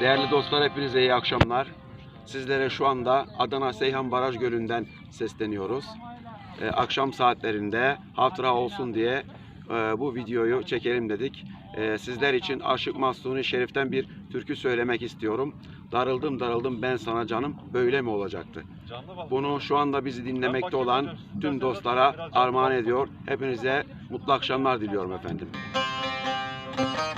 Değerli dostlar hepinize iyi akşamlar. Sizlere şu anda Adana Seyhan Baraj Gölü'nden sesleniyoruz. Ee, akşam saatlerinde hatıra olsun diye e, bu videoyu çekelim dedik. Ee, sizler için Aşık Mahsuni Şerif'ten bir türkü söylemek istiyorum. Darıldım darıldım ben sana canım böyle mi olacaktı? Bunu şu anda bizi dinlemekte olan tüm dostlara armağan ediyor. Hepinize mutlu akşamlar diliyorum efendim. Deneyim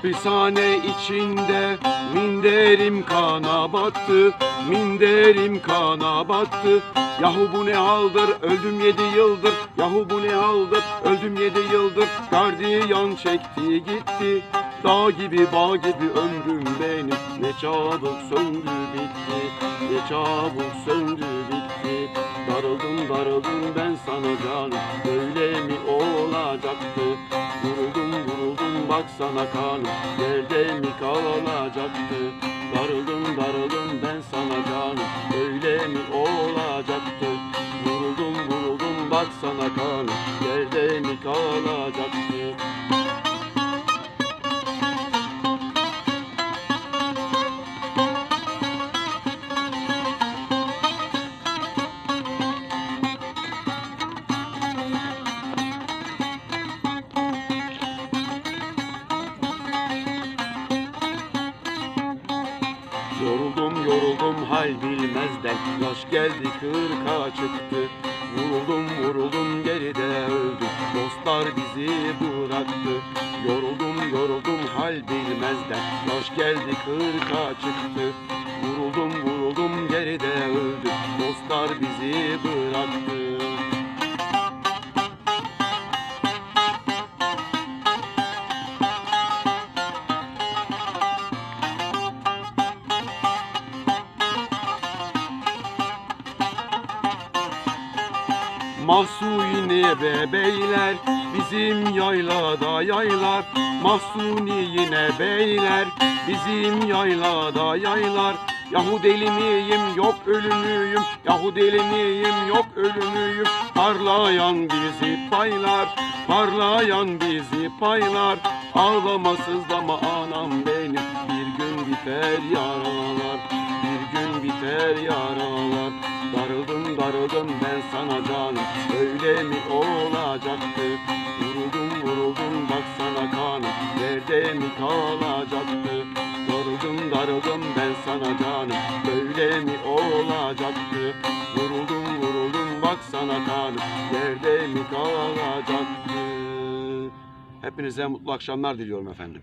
Hapishane içinde minderim kana battı, minderim kana battı. Yahu bu ne haldır, öldüm yedi yıldır. Yahu bu ne haldır, öldüm yedi yıldır. Gardiyan çekti gitti, dağ gibi bağ gibi ömrüm benim. Ne çabuk söndü bitti, ne çabuk söndü bitti. Darıldım darıldım ben sana canım, böyle mi olacaktı? Vuruldum vuruldum bak sana kanım Yerde mi kalacaktı Darıldım darıldım ben sana canım Öyle mi olacaktı? Vuruldum vuruldum bak sana kanım Yoruldum yoruldum hal bilmezden Yaş geldi kırka çıktı. Vuruldum vuruldum geride öldüm Dostlar bizi bıraktı. Yoruldum yoruldum hal bilmezden Yaş geldi kırka çıktı. Vuruldum vuruldum geride öldüm Dostlar bizi bıraktı Mahsuni be beyler bizim yaylada yaylar. Mahsuni yine beyler bizim yaylada yaylar. Yahu deli miyim yok ölümüyüm Yahu deli miyim yok ölümüyüm Parlayan bizi paylar Parlayan bizi paylar. Ağlama sızlama anam benim Bir gün biter yaralar. Bir gün biter yaralar. Darıldım darıldım ben sana mi olacaktı Vuruldum vuruldum bak sana kanım Yerde mi kalacaktı? Darıldım darıldım ben sana canım Böyle mi olacaktı? Vuruldum vuruldum bak sana kanım Yerde mi kalacaktı? Hepinize mutlu akşamlar diliyorum efendim.